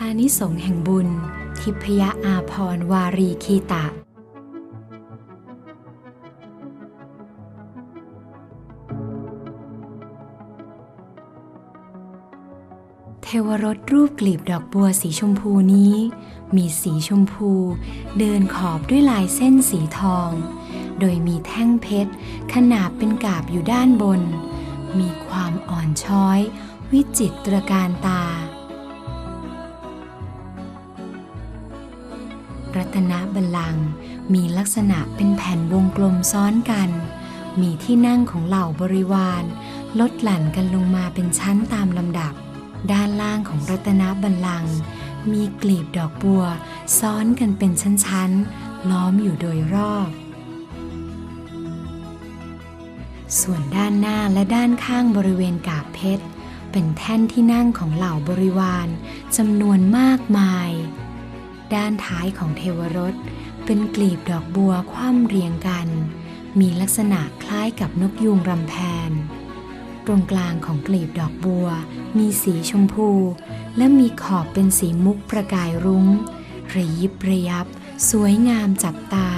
อานิสงส์แห่งบุญ ทิพยอาพรวารีคีตะ เทวรสรูปกลีบดอกบัวสีชมพูนี้ มีสีชมพู เดินขอบด้วยลายเส้นสีทอง โดยมีแท่งเพชร ขนาบเป็นกาบอยู่ด้านบน มีความอ่อนช้อย วิจิตรการตา รัตนบัลลังก์มีลักษณะเป็นแผ่นวงกลมซ้อนกัน มีที่นั่งของเหล่าบริวาร ลดหลั่นกันลงมาเป็นชั้นตามลำดับ ด้านล่างของรัตนบัลลังก์มีกลีบดอกบัว ซ้อนกันเป็นชั้นๆ ล้อมอยู่โดยรอบ ส่วนด้านหน้าและด้านข้างบริเวณกาบเพชร เป็นแท่นที่นั่งของเหล่าบริวารจำนวนมากมาย ด้านท้ายของเทวรสเป็นกลีบดอกบัวคว่ำเรียงกัน มีลักษณะคล้ายกับนกยูงรำแพน ตรงกลางของกลีบดอกบัว มีสีชมพู และมีขอบเป็นสีมุกประกายรุง้ง ระยิบระยับ สวยงามจับตา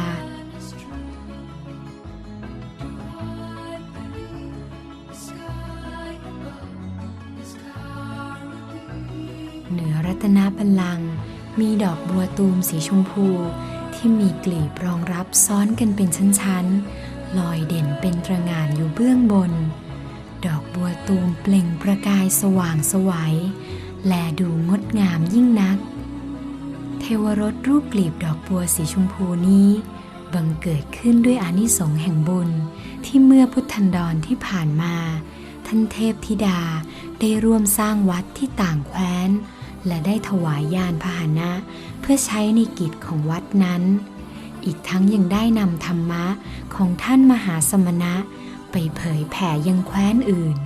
เหนือรัตนบัลลังก์ มีดอกบัวตูมสีชมพู ที่มีกลีบรองรับซ้อนกันเป็นชั้นๆ ลอยเด่นเป็นตระหง่านอยู่เบื้องบน ดอกบัวตูมเปล่งประกายสว่างสวัย แลดูงดงามยิ่งนัก เทวรสรูปกลีบดอกบัวสีชมพูนี้ บังเกิดขึ้นด้วยอานิสงส์แห่งบุญ ที่เมื่อพุทธันดรที่ผ่านมา ท่านเทพธิดาได้ร่วมสร้างวัดที่ต่างแคว้น และได้ถวายยานพาหนะเพื่อใช้ในกิจของวัดนั้น อีกทั้งยังได้นำธรรมะของท่านมหาสมณะ ไปเผยแผ่ยังแคว้นอื่น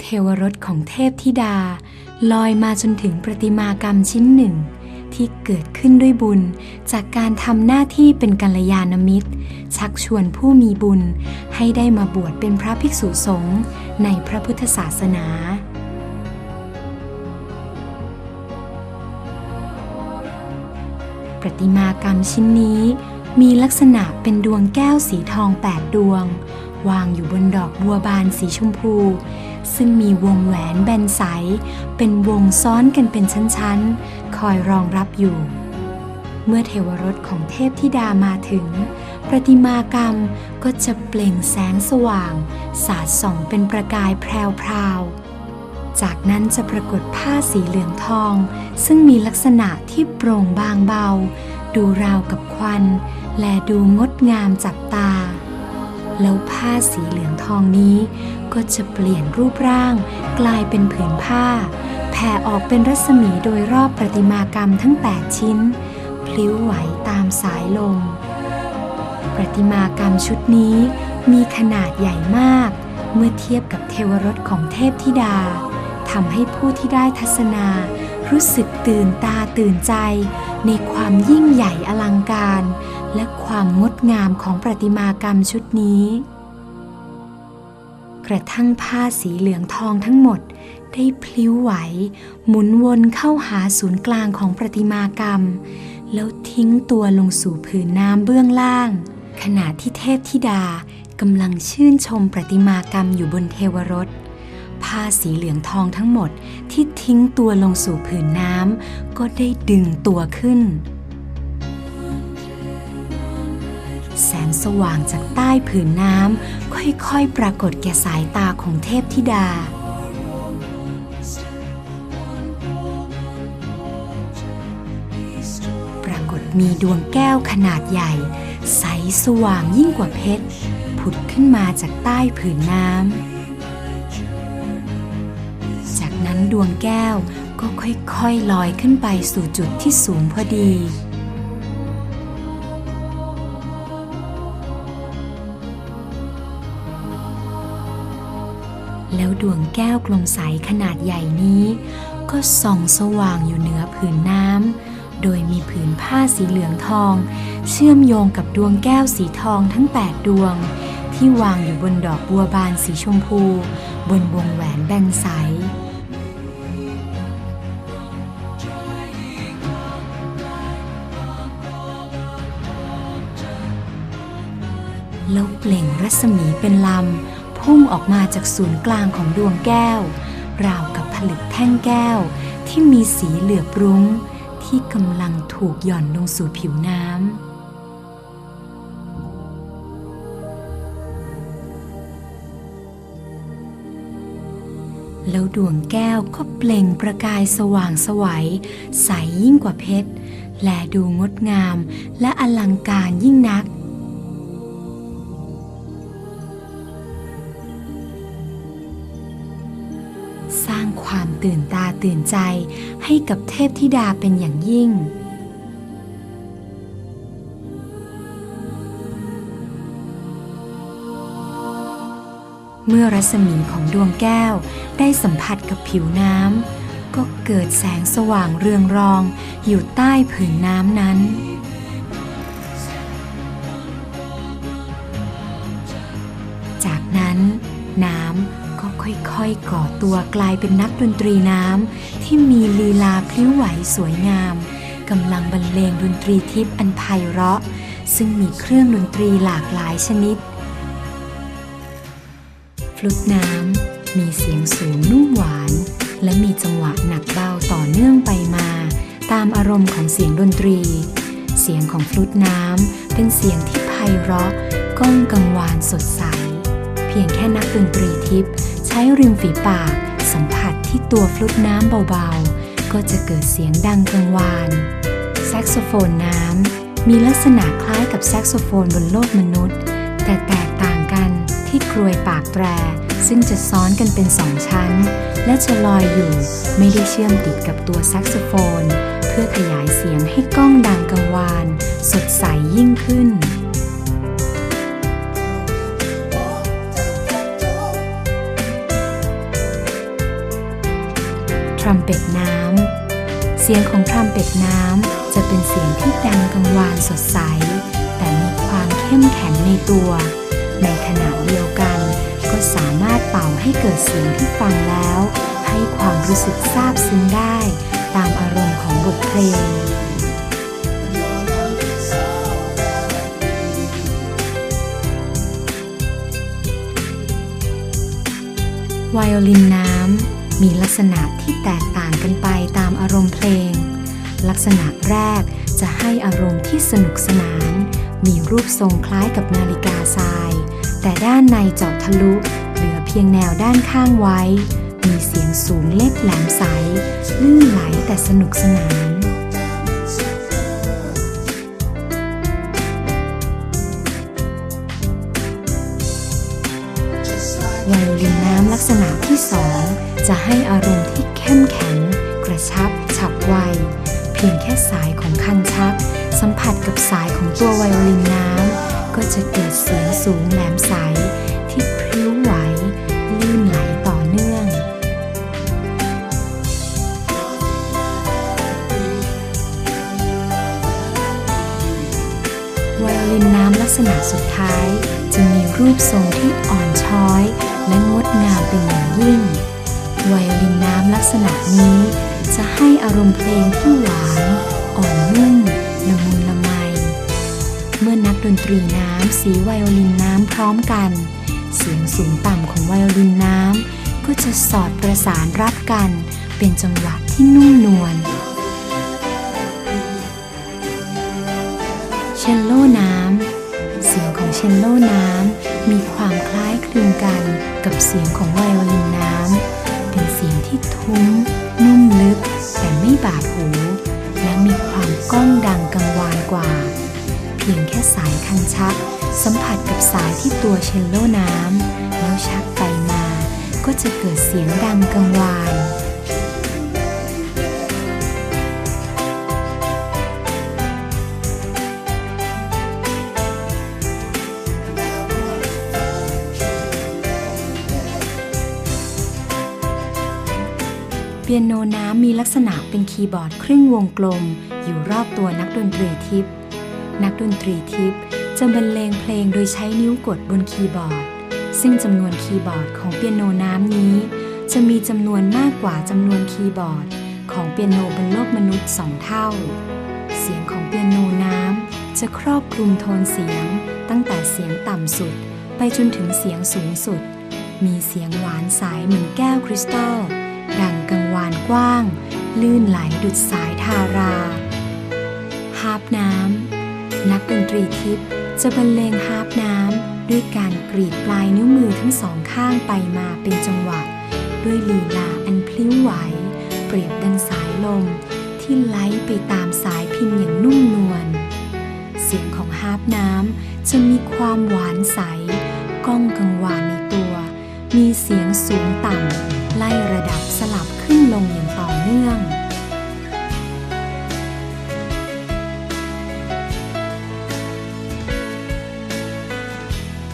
เทวรสของเทพธิดาลอยมาจนถึงประติมากรรมชิ้นหนึ่ง ที่เกิดขึ้นด้วยบุญ จากการทำหน้าที่เป็นกัลยาณมิตร ชักชวนผู้มีบุญให้ได้มาบวชเป็นพระภิกษุสงฆ์ในพระพุทธศาสนาประติมากรรมชิ้นนี้มีลักษณะเป็นดวงแก้วสีทองแปดดวง วางอยู่บนดอกบัวบานสีชมพู ซึ่งมีวงแหวนแบนใส เป็นวงซ้อนกันเป็นชั้นๆ คอยรองรับอยู่ เมื่อเทวรสของเทพธิดามาถึง ประติมากรรมก็จะเปล่งแสงสว่าง สาดส่องเป็นประกายแพรวๆ จากนั้นจะปรากฏผ้าสีเหลืองทอง ซึ่งมีลักษณะที่โปร่งบางเบา ดูราวกับควัน และดูงดงามจับตา แล้วผ้าสีเหลืองทองนี้ ก็จะเปลี่ยนรูปร่าง กลายเป็นผืนผ้า แผ่ออกเป็นรัศมีโดยรอบประติมากรรมทั้ง 8 ชิ้น พลิ้วไหวตามสายลม ประติมากรรมชุดนี้มีขนาดใหญ่มาก เมื่อเทียบกับเทวรสของเทพธิดาทำให้ผู้ที่ได้ทัศนา รู้สึกตื่นตาตื่นใจ ในความยิ่งใหญ่อลังการ และความงดงามของประติมากรรมชุดนี้ กระทั่งผ้าสีเหลืองทองทั้งหมดได้พลิ้วไหว หมุนวนเข้าหาศูนย์กลางของประติมากรรม แล้วทิ้งตัวลงสู่ผืนน้ำเบื้องล่าง ขณะที่เทพธิดากำลังชื่นชมประติมากรรมอยู่บนเทวรสผ้าสีเหลืองทองทั้งหมดที่ทิ้งตัวลงสู่ผืนน้ำก็ได้ดึงตัวขึ้น สงสว่างจากใต้ผืนน้ำค่อยๆ ปรากฏแก่สายตาของเทพธิดา ปรากฏมีดวงแก้วขนาดใหญ่ ใสสว่างยิ่งกว่าเพชร ผุดขึ้นมาจากใต้ผืนน้ำ จากนั้นดวงแก้วก็ค่อยๆลอยขึ้นไปสู่จุดที่สูงพอดี ดวงแก้วกลมใสขนาดใหญ่นี้ ก็ส่องสว่างอยู่เหนือผืนน้ำ โดยมีผืนผ้าสีเหลืองทอง เชื่อมโยงกับดวงแก้วสีทองทั้ง 8 ดวง ที่วางอยู่บนดอกบัวบานสีชมพู บนวงแหวนแบนใสแล้วเปล่งรัศมีเป็นลำ พุ่งออกมาจากศูนย์กลางของดวงแก้ว ราวกับผลึกแท่งแก้ว ที่มีสีเหลือบรุ้ง ที่กำลังถูกหย่อนลงสู่ผิวน้ำแล้วดวงแก้วก็เปล่งประกายสว่างสวัยใสยิ่งกว่าเพชร และดูงดงามและอลังการยิ่งนัก ตื่นตาตื่นใจให้กับเทพธิดาเป็นอย่างยิ่ง เมื่อรัศมีของดวงแก้วได้สัมผัสกับผิวน้ำ ก็เกิดแสงสว่างเรืองรองอยู่ใต้ผืนน้ำนั้นจากนั้นน้ำ ค่อยๆก่อตัวกลายเป็นนักดนตรีน้ำที่มีลีลาพลิ้วไหวสวยงามกำลังบรรเลงดนตรีทิพย์อันไพเราะ ซึ่งมีเครื่องดนตรีหลากหลายชนิด ฟลุตน้ำมีเสียงสูงนุ่มหวาน และมีจังหวะหนักเบาต่อเนื่องไปมา ตามอารมณ์ของเสียงดนตรี เสียงของฟลุตน้ำเป็นเสียงที่ไพเราะก้องกังวานสดใส เพียงแค่นักดนตรีทิพย์ ช้ริมฝีปาก สัมผัสที่ตัวฟลุตน้ำเบาๆ ก็จะเกิดเสียงดังกังวานแซกโซโฟนน้ำ มีลักษณะคล้ายกับแซกโซโฟนบนโลกมนุษย์ แต่แตกต่างกันที่กรวยปากแตร ซึ่งจะซ้อนกันเป็นสองชั้น และจะลอยอยู่ไม่ได้เชื่อมติดกับตัวแซกโซโฟน เพื่อขยายเสียงให้ก้องดังกังวาน สดใสยิ่งขึ้น ทรัมเป็ตน้ำ เสียงของทรัมเป็ตน้ำจะเป็นเสียงที่ดังกังวานสดใส แต่มีความเข้มแข็งในตัว ในขณะเดียวกัน ก็สามารถเป่าให้เกิดเสียงที่ฟังแล้ว ให้ความรู้สึกซาบซึ้งได้ ตามอารมณ์ของบทเพลงไวโอลินน้ำ มีลักษณะที่แตกต่างกันไปตามอารมณ์เพลง ลักษณะแรกจะให้อารมณ์ที่สนุกสนาน มีรูปทรงคล้ายกับนาฬิกาทราย แต่ด้านในเจาะทะลุ เหลือเพียงแนวด้านข้างไว้ มีเสียงสูงเล็กแหลมใส ลื่นไหลแต่สนุกสนานไวโอลินน้ำลักษณะที่สอง จะให้อารมณ์ที่เข้มแข็ง กระชับ ฉับไว เพียงแค่สายของคันชัก สัมผัสกับสายของตัวไวโอลินน้ำ ก็จะเกิดเสียงสูงแหลมใสที่พริ้วไหว ลื่นไหลต่อเนื่อง ไวโอลินน้ำลักษณะสุดท้าย จะมีรูปทรงที่อ่อนช้อย และงดงามเป็นอย่างยิ่ง ไวโอลินน้ำลักษณะนี้ จะให้อารมณ์เพลงที่หวาน อ่อนนุ่มละมุนละไม เมื่อนักดนตรีน้ำสีไวโอลินน้ำพร้อมกัน เสียงสูงต่ำของไวโอลินน้ำก็จะสอดประสานรับกัน เป็นจังหวะที่นุ่มนวล ปียโนน้ำมีลักษณะเป็นคีย์บอร์ดครึ่งวงกลม อยู่รอบตัวนักดนตรีทิพย์นักดนตรีทิพย์จะจะบรรเลงเพลงโดยใช้นิ้วกดบนคีย์บอร์ด ซึ่งจำนวนคีย์บอร์ดของเปียโนน้ำนี้ จะมีจำนวนมากกว่าจำนวนคีย์บอร์ด ของเปียโนบนโลกมนุษย์สองเท่า เสียงของเปียโนน้ำจะครอบคลุมโทนเสียง ตั้งแต่เสียงต่ำสุด ไปจนถึงเสียงสูงสุด มีเสียงหวานสายเหมือนแก้วคริสตัล ดังกังวานกว้าง ลื่นไหลดุดสายทารา ฮาร์ปน้ำ นักดนตรีทิพย์จะบรรเลงฮาร์ปน้ำ ด้วยการกรีดปลายนิ้วมือทั้งสองข้างไปมาเป็นจังหวะ ด้วยลีลาอันพลิ้วไหว เปรียบดังสายลม ที่ไหลไปตามสายพินอย่างนุ่มนวล เสียงของฮาร์ปน้ำจะมีความหวานใส ก้องกังวานในตัว มีเสียงสูงต่ำ ไล่ระดับสลับขึ้นลงอย่างต่อเนื่อง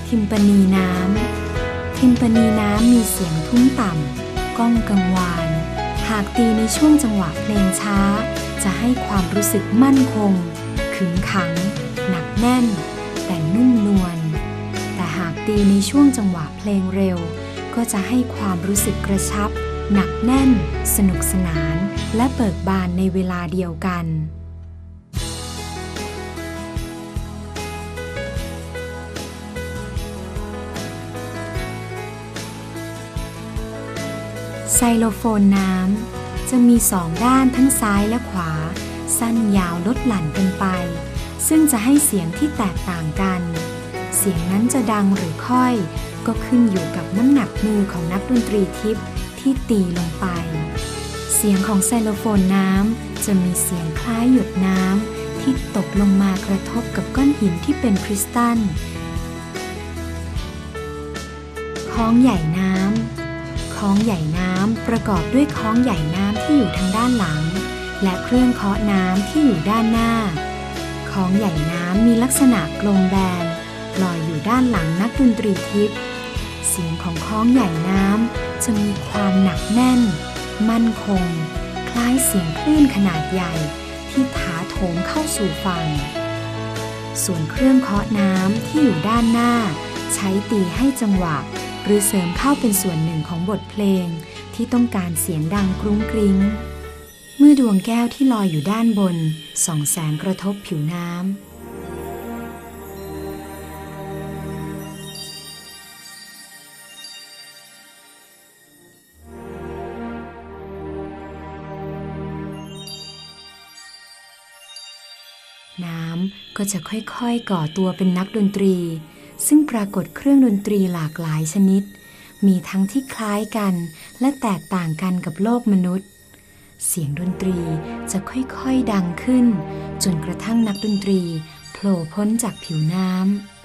ทิมปานีน้ำ ทิมปานีน้ำมีเสียงทุ้มต่ำ ก้องกังวาน หากตีในช่วงจังหวะเพลงช้า จะให้ความรู้สึกมั่นคง ขึงขัง หนักแน่น แต่นุ่มนวล แต่หากตีในช่วงจังหวะเพลงเร็ว ก็จะให้ความรู้สึกกระชับ หนักแน่น สนุกสนาน และเบิกบานในเวลาเดียวกัน ไซโลโฟนน้ำจะมีสองด้านทั้งซ้ายและขวา สั้นยาวลดหลั่นกันไป ซึ่งจะให้เสียงที่แตกต่างกัน เสียงนั้นจะดังหรือค่อย ก็ขึ้นอยู่กับน้ำหนักมือของนักดนตรีทิพย์ที่ตีลงไป เสียงของไซโลโฟนน้ำจะมีเสียงคล้ายหยดน้ำที่ตกลงมากระทบกับก้อนหินที่เป็นคริสตัลค้องใหญ่น้ำค้องใหญ่น้ำประกอบด้วยค้องใหญ่น้ำที่อยู่ทางด้านหลัง และเครื่องเคาะน้ำที่อยู่ด้านหน้าค้องใหญ่น้ำมีลักษณะกลมแบนลอยอยู่ด้านหลังนักดนตรีทิพย์ เสียงของคล้องใหญ่น้ำจะมีความหนักแน่น มั่นคง คล้ายเสียงคลื่นขนาดใหญ่ที่ถาโถมเข้าสู่ฝั่ง ส่วนเครื่องเคาะน้ำที่อยู่ด้านหน้า ใช้ตีให้จังหวะ หรือเสริมเข้าเป็นส่วนหนึ่งของบทเพลง ที่ต้องการเสียงดังกรุ้งกริ้ง เมื่อดวงแก้วที่ลอยอยู่ด้านบนส่องแสงกระทบผิวน้ำ จะค่อยๆก่อตัวเป็นนักดนตรี ซึ่งปรากฏเครื่องดนตรีหลากหลายชนิด มีทั้งที่คล้ายกันและแตกต่างกันกับโลกมนุษย์ เสียงดนตรีจะค่อยๆดังขึ้น จนกระทั่งนักดนตรีโผล่พ้นจากผิวน้ำ